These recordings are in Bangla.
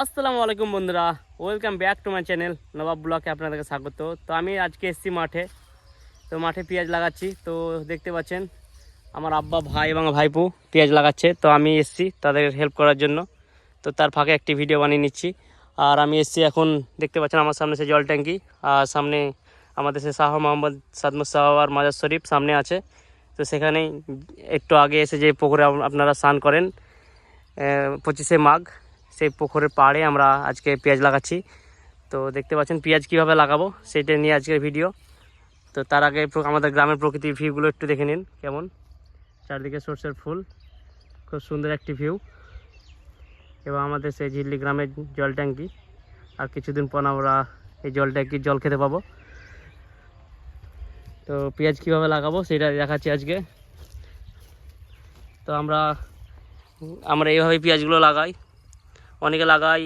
আসসালামু আলাইকুম বন্ধুরা। Welcome back to my channel নবাব ব্লকে আপনাদেরকে স্বাগত। তো আমি আজকে এসেছি মাঠে। তো মাঠে পেঁয়াজ লাগাচ্ছি। তো দেখতে পাচ্ছেন, আমার আব্বা, ভাই এবং ভাইপু পেঁয়াজ লাগাচ্ছে। তো আমি এসেছি তাদের হেল্প করার জন্য। তো তার ফাঁকে একটি ভিডিও বানিয়ে নিচ্ছি। আর আমি এসেছি এখন, দেখতে পাচ্ছেন আমার সামনে সে জল ট্যাঙ্কি। আর সামনে আমাদের সে শাহ মোহাম্মদ সাদমুদ শাহ আর মাজার শরীফ সামনে আছে। তো সেখানেই একটু আগে এসে যে পুকুরে আপ- আপনারা স্নান করেন পঁচিশে মাঘ। সেই পুকুরের পাড়ে আমরা আজকে পেঁয়াজ লাগাচ্ছি। তো দেখতে পাচ্ছেন পেঁয়াজ কীভাবে লাগাবো সেটা নিয়ে আজকের ভিডিও। তো তার আগে আমাদের গ্রামের প্রকৃতির ভিউগুলো একটু দেখে নিন কেমন। চারদিকে সর্ষের ফুল, খুব সুন্দর একটি ভিউ। এবং আমাদের সেই ঝিল্লি গ্রামের জল ট্যাঙ্কি। আর কিছুদিন পর আমরা এই জল ট্যাঙ্কির জল খেতে পাবো। তো পেঁয়াজ কীভাবে লাগাবো সেটা দেখাচ্ছি আজকে। তো আমরা আমরা এইভাবে পেঁয়াজগুলো লাগাই। অনেকে লাগাই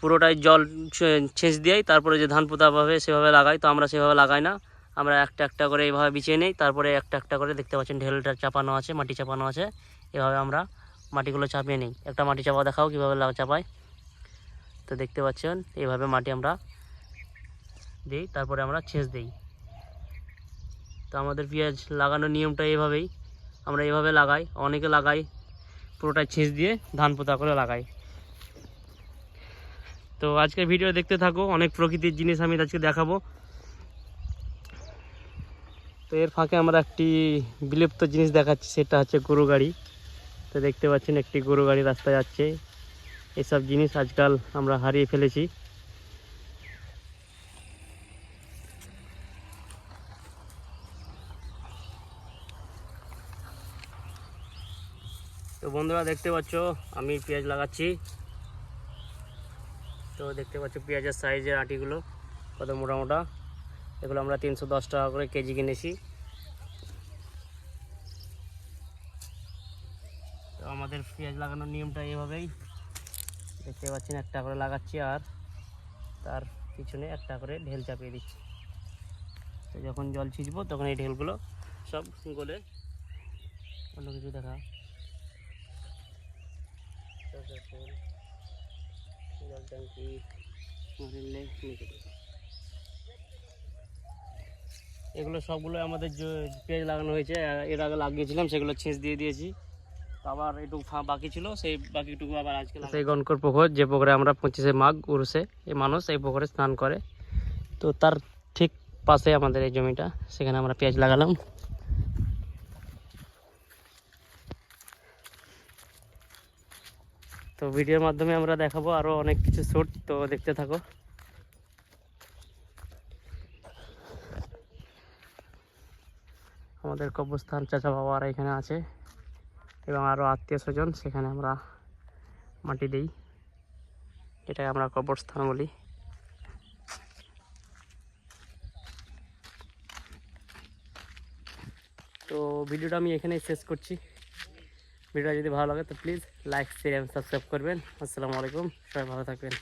পুরোটাই জল ছেঁচ দিয়েই, তারপরে যে ধান পোতাভাবে সেভাবে লাগাই, তো আমরা সেভাবে লাগাই না। আমরা একটা একটা করে এইভাবে বিছিয়ে নিই, তারপরে একটা একটা করে দেখতে পাচ্ছেন ঢেলটা চাপানো আছে, মাটি চাপানো আছে, এভাবে আমরা মাটিগুলো চাপিয়ে নিই। একটা মাটি চাপা দেখাও কীভাবে লাগা চাপাই। তো দেখতে পাচ্ছেন এইভাবে মাটি আমরা দিই, তারপরে আমরা ছেঁচ দিই। তো আমাদের পেঁয়াজ লাগানোর নিয়মটা এইভাবেই আমরা এইভাবে লাগাই, অনেকে লাগাই পুরোটা ছেঁচ দিয়ে ধান পোতা করে লাগাই। তো আজকের ভিডিও দেখতে থাকো, অনেক প্রকৃতির জিনিস আমি আজকে দেখাবো। তো এর ফাঁকে আমরা একটি বিলুপ্ত জিনিস দেখাচ্ছি, সেটা হচ্ছে গরু গাড়ি। তো দেখতে পাচ্ছেন, একটি গরু গাড়ি রাস্তায় যাচ্ছে। এসব জিনিস আজকাল আমরা হারিয়ে ফেলেছি। তো বন্ধুরা, দেখতে পাচ্ছ, আমি পেঁয়াজ লাগাচ্ছি। তো দেখতে পাচ্ছ পেঁয়াজের সাইজের আটিগুলো কত মোটা মোটা। এগুলো আমরা তিনশো দশ টাকা করে কেজি কিনেছি। তো আমাদের পেঁয়াজ লাগানোর নিয়মটা এইভাবেই দেখতে পাচ্ছেন একটা করে লাগাচ্ছি আর তার পিছনে একটা করে ঢেল চাপিয়ে দিচ্ছি। তো যখন জল ছিঁচবো তখন এই ঢেলগুলো সব গলে অন্য কিছু দেখা। মরিলে। এগুলো সবগুলো আমাদের যে পেঁয়াজ লাগানো হয়েছে এর আগে লাগিয়েছিলাম সেগুলো ছেঁচ দিয়ে দিয়েছি। আবার একটু ফা- বাকি ছিল সেই বাকিটুকু আবার আজকে সেই গনকর পুকুর যে পুকুরে আমরা পঁচিশে মাঘ উরুষে এই মানুষ এই পুকুরে স্নান করে। তো তার ঠিক পাশে আমাদের এই জমিটা সেখানে আমরা পেঁয়াজ লাগালাম। তো ভিডিওর মাধ্যমে আমরা দেখাবো আরও অনেক কিছু শ্যুট তো দেখতে থাকো। আমাদের কবরস্থান চাচা বাবারা এখানে আছে, এবং আরও আত্মীয় স্বজন, সেখানে আমরা মাটি দিই। এটাকে আমরা কবরস্থান বলি। তো ভিডিওটা আমি এখানেই শেষ করছি। ভিডিওটা যদি ভালো লাগে তো প্লিজ লাইক শেয়ার এবং সাবস্ক্রাইব করবেন। আসসালামু আলাইকুম, সবাই ভালো থাকবেন।